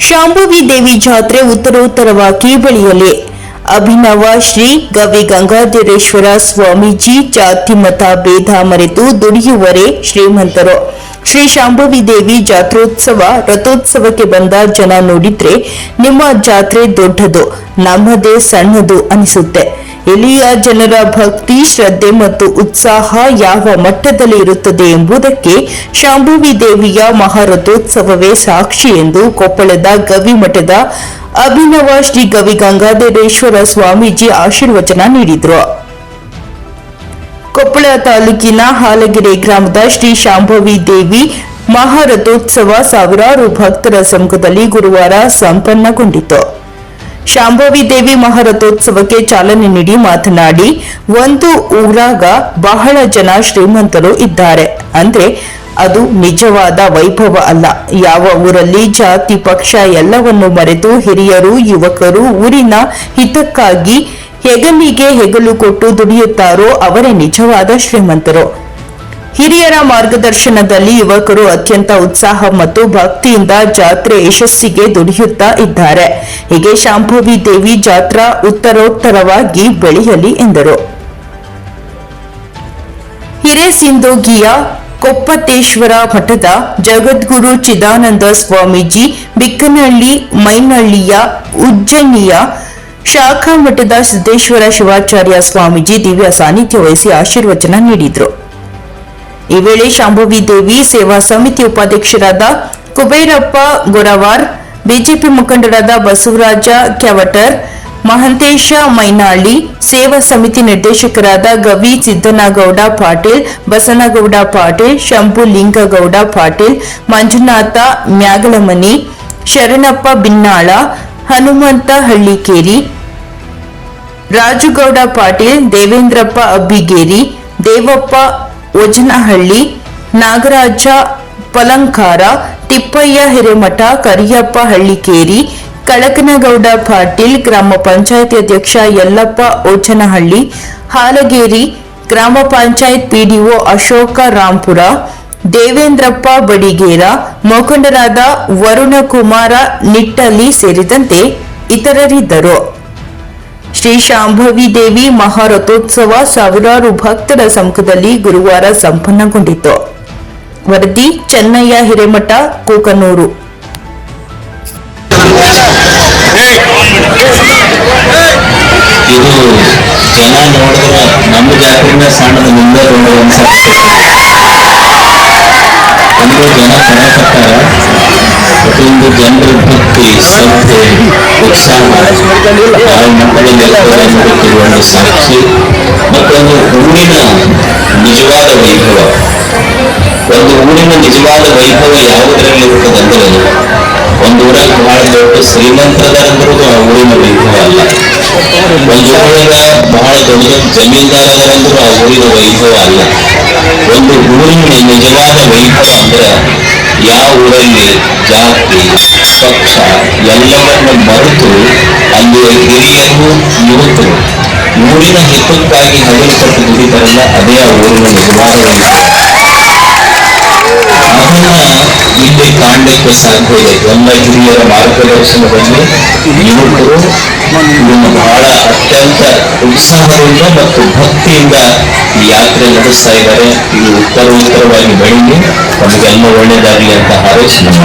ಶಾಂಭವಿ ದೇವಿ ಜಾತ್ರೆ ಉತ್ತರೋತ್ತರವಾಗಿ ಬೆಳೆಯಲಿ. ಅಭಿನವ ಶ್ರೀ ಗವಿ ಗಂಗಾಧರೇಶ್ವರ ಸ್ವಾಮೀಜಿ ಜಾತಿ ಮತ ಭೇದ ಮರೆತು ದುಡಿಯುವರೆ ಶ್ರೀಮಂತರು. ಶ್ರೀ ಶಾಂಭವಿ ದೇವಿ ಜಾತ್ರೋತ್ಸವ ರಥೋತ್ಸವಕ್ಕೆ ಬಂದ ಜನ ನೋಡಿದ್ರೆ, ನಿಮ್ಮ ಜಾತ್ರೆ ದೊಡ್ಡದು, ನಮ್ಮದೇ ಸಣ್ಣದು ಅನಿಸುತ್ತೆ. ಇಲ್ಲಿಯ ಜನರ ಭಕ್ತಿ, ಶ್ರದ್ಧೆ ಮತ್ತು ಉತ್ಸಾಹ ಯಾವ ಮಟ್ಟದಲ್ಲಿ ಇರುತ್ತದೆ ಎಂಬುದಕ್ಕೆ ಶಾಂಭವಿ ದೇವಿಯ ಮಹಾರಥೋತ್ಸವವೇ ಸಾಕ್ಷಿ ಎಂದು ಕೊಪ್ಪಳದ ಗವಿಮಠದ ಅಭಿನವ ಶ್ರೀ ಗವಿ ಗಂಗಾಧರೇಶ್ವರ ಸ್ವಾಮೀಜಿ ಆಶೀರ್ವಚನ ನೀಡಿದರು. ಕೊಪ್ಪಳ ತಾಲೂಕಿನ ಹಾಲಗೆರೆ ಗ್ರಾಮದ ಶ್ರೀ ಶಾಂಭವಿ ದೇವಿ ಮಹಾರಥೋತ್ಸವ ಸಾವಿರಾರು ಭಕ್ತರ ಸಮ್ಮುಖದಲ್ಲಿ ಗುರುವಾರ ಸಂಪನ್ನಗೊಂಡಿತು. ಶಾಂಭವಿ ದೇವಿ ಮಹಾರಥೋತ್ಸವಕ್ಕೆ ಚಾಲನೆ ನೀಡಿ ಮಾತನಾಡಿ, ಒಂದು ಊರಾಗ ಬಹಳ ಜನ ಶ್ರೀಮಂತರು ಇದ್ದಾರೆ. ಅಂದ್ರೆ ಅದು ನಿಜವಾದ ವೈಭವ ಅಲ್ಲ. ಯಾವ ಊರಲ್ಲಿ ಜಾತಿ, ಪಕ್ಷ ಎಲ್ಲವನ್ನು ಮರೆತು ಹಿರಿಯರು, ಯುವಕರು ಊರಿನ ಹಿತಕ್ಕಾಗಿ ಹೆಗಲಿಗೆ ಹೆಗಲು ಕೊಟ್ಟು ದುಡಿಯುತ್ತಾರೋ ಅವರೇ ನಿಜವಾದ ಶ್ರೀಮಂತರು. ಹಿರಿಯರ ಮಾರ್ಗದರ್ಶನದಲ್ಲಿ ಯುವಕರು ಅತ್ಯಂತ ಉತ್ಸಾಹ ಮತ್ತು ಭಕ್ತಿಯಿಂದ ಜಾತ್ರೆ ಯಶಸ್ಸಿಗೆ ದುಡಿಯುತ್ತಾ ಇದ್ದಾರೆ. ಹೀಗೆ ಶಾಂಭವಿ ದೇವಿ ಜಾತ್ರಾ ಉತ್ತರೋತ್ತರವಾಗಿ ಬೆಳೆಯಲಿ ಎಂದರು. ಹಿರೇಸಿಂದೋಗಿಯ ಕೊಪ್ಪತ್ತೇಶ್ವರ ಮಠದ ಜಗದ್ಗುರು ಚಿದಾನಂದ ಸ್ವಾಮೀಜಿ ಬಿಕ್ಕನಹಳ್ಳಿ ಮೈನಹಳ್ಳಿಯ ಉಜ್ಜನಿಯ ಶಾಖಾ ಮಠದ ಸಿದ್ದೇಶ್ವರ ಶಿವಾಚಾರ್ಯ ಸ್ವಾಮೀಜಿ ದಿವ್ಯ ಸಾನ್ನಿಧ್ಯ ವಹಿಸಿ ಆಶೀರ್ವಚನ ನೀಡಿದರು. ಈ ವೇಳೆ ಶಾಂಭವಿ ದೇವಿ ಸೇವಾ ಸಮಿತಿ ಉಪಾಧ್ಯಕ್ಷರಾದ ಕುಬೇರಪ್ಪ ಗೊರವಾರ್, ಬಿಜೆಪಿ ಮುಖಂಡರಾದ ಬಸವರಾಜ ಕ್ಯಾವಟರ್, ಮಹಂತೇಶ ಮೈನಾಳಿ, ಸೇವಾ ಸಮಿತಿ ನಿರ್ದೇಶಕರಾದ ಗವಿ ಸಿದ್ದನಗೌಡ ಪಾಟೀಲ್, ಬಸನಗೌಡ ಪಾಟೀಲ್, ಶಂಭು ಲಿಂಗಗೌಡ ಪಾಟೀಲ್, ಮಂಜುನಾಥ ಮ್ಯಾಗಳಮನಿ ಶರಣಪ್ಪ ಬಿನ್ನಾಳ, ಹನುಮಂತ ಹಳ್ಳಿಕೇರಿ, ರಾಜುಗೌಡ ಪಾಟೀಲ್, ದೇವೇಂದ್ರಪ್ಪ ಅಬ್ಬಿಗೇರಿ, ದೇವಪ್ಪ ಒಜನಹಳ್ಳಿ ನಾಗರಾಜ, ಪಲಂಕಾರ, ತಿಪ್ಪಯ್ಯ, ಹಿರೇಮಠ, ಕರಿಯಪ್ಪ, ಹಳ್ಳಿಕೇರಿ, ಕಳಕನಗೌಡ, ಪಾಟೀಲ್, ಗ್ರಾಮ ಪಂಚಾಯತ್ ಅಧ್ಯಕ್ಷ ಯಲ್ಲಪ್ಪ ಓಚನಹಳ್ಳಿ ಹಾಲಗೇರಿ, ಗ್ರಾಮ ಪಂಚಾಯತ್ ಪಿಡಿಒ ಅಶೋಕ, ರಾಂಪುರ, ದೇವೇಂದ್ರಪ್ಪ, ಬಡಿಗೇರ, ಮುಖಂಡರಾದ ವರುಣಕುಮಾರ, ನಿಟ್ಟಲಿ ಸೇರಿದಂತೆ ಇತರರಿದ್ದರು. ಶ್ರೀ ಶಾಂಭವಿ ದೇವಿ ಮಹಾರಥೋತ್ಸವ ಸಾವಿರಾರು ಭಕ್ತರ ಸಮ್ಮುಖದಲ್ಲಿ ಗುರುವಾರ ಸಂಪನ್ನಗೊಂಡಿತು. ವರದಿ, ಚೆನ್ನಯ್ಯ ಹಿರೇಮಠ, ಕೂಕನೂರು. ಜನ ನೋಡಿದ್ರೆ ನಮ್ಮ ಜಾತ್ರೆನ ಸಣ್ಣದ ಮುಂದೆ ಒಂದು ಜನ ಪ್ರತಿಯೊಂದು ಜನರ ಅನ್ನೋದಕ್ಕೆ ಸಾಕ್ಷಿ ಮತ್ತೊಂದು ಊರಿನ ನಿಜವಾದ ವೈಭವ ಒಂದು ಊರಿನ ನಿಜವಾದ ವೈಭವ ಯಾವುದರಲ್ಲಿ ಇರ್ತದಂದ್ರೆ ಒಂದು ಊರಾಗ ಬಹಳ ದೊಡ್ಡ ಶ್ರೀಮಂತರಂದ್ರೂ ಆ ಊರಿನ ವೈಭವ ಅಲ್ಲ ಒಂದು ಊರಾಗ ಬಹಳ ದೊಡ್ಡ ಜಮೀನ್ದಾರರಂದ್ರೂ ಆ ಊರಿನ ವೈಭವ ಅಲ್ಲ ಒಂದು ಊರಿನ ನಿಜವಾದ ವೈಭವ ಅಂದ್ರೆ ಯಾವ ಊರಲ್ಲಿ ಜಾತಿ, ಪಕ್ಷ ಎಲ್ಲವನ್ನು ಮರೆತು ಅಲ್ಲಿಯ ಹಿರಿಯರು ಯುವಕರು ಊರಿನ ಹಿತಕ್ಕಾಗಿ ಹಗಲ್ಪಟ್ಟು ದುಡಿತಾರಲ್ಲ ಅದೇ ಆ ಊರಿನ ನಿಜವಾದ ಅವನ ಇಲ್ಲಿ ಕಾಣಲಿಕ್ಕೆ ಸಾಧ್ಯ ಇದೆ ಎಲ್ಲ ಹಿರಿಯರ ಮಾರ್ಗದರ್ಶನದಲ್ಲಿ ಯುವಕರು ಇದನ್ನು ಬಹಳ ಅತ್ಯಂತ ಉತ್ಸಾಹದಿಂದ ಮತ್ತು ಭಕ್ತಿಯಿಂದ ಈ ಯಾತ್ರೆ ನಡೆಸ್ತಾ ಇದ್ದಾರೆ. ಇದು ಉತ್ತರೋತ್ತರವಾಗಿ ಬೆಳೀಲಿ ತಮಗೆಲ್ಲ ಒಳ್ಳೆಯದಾಗಲಿ ಅಂತ ಹಾರೈಸಿ ನಮ್ಮ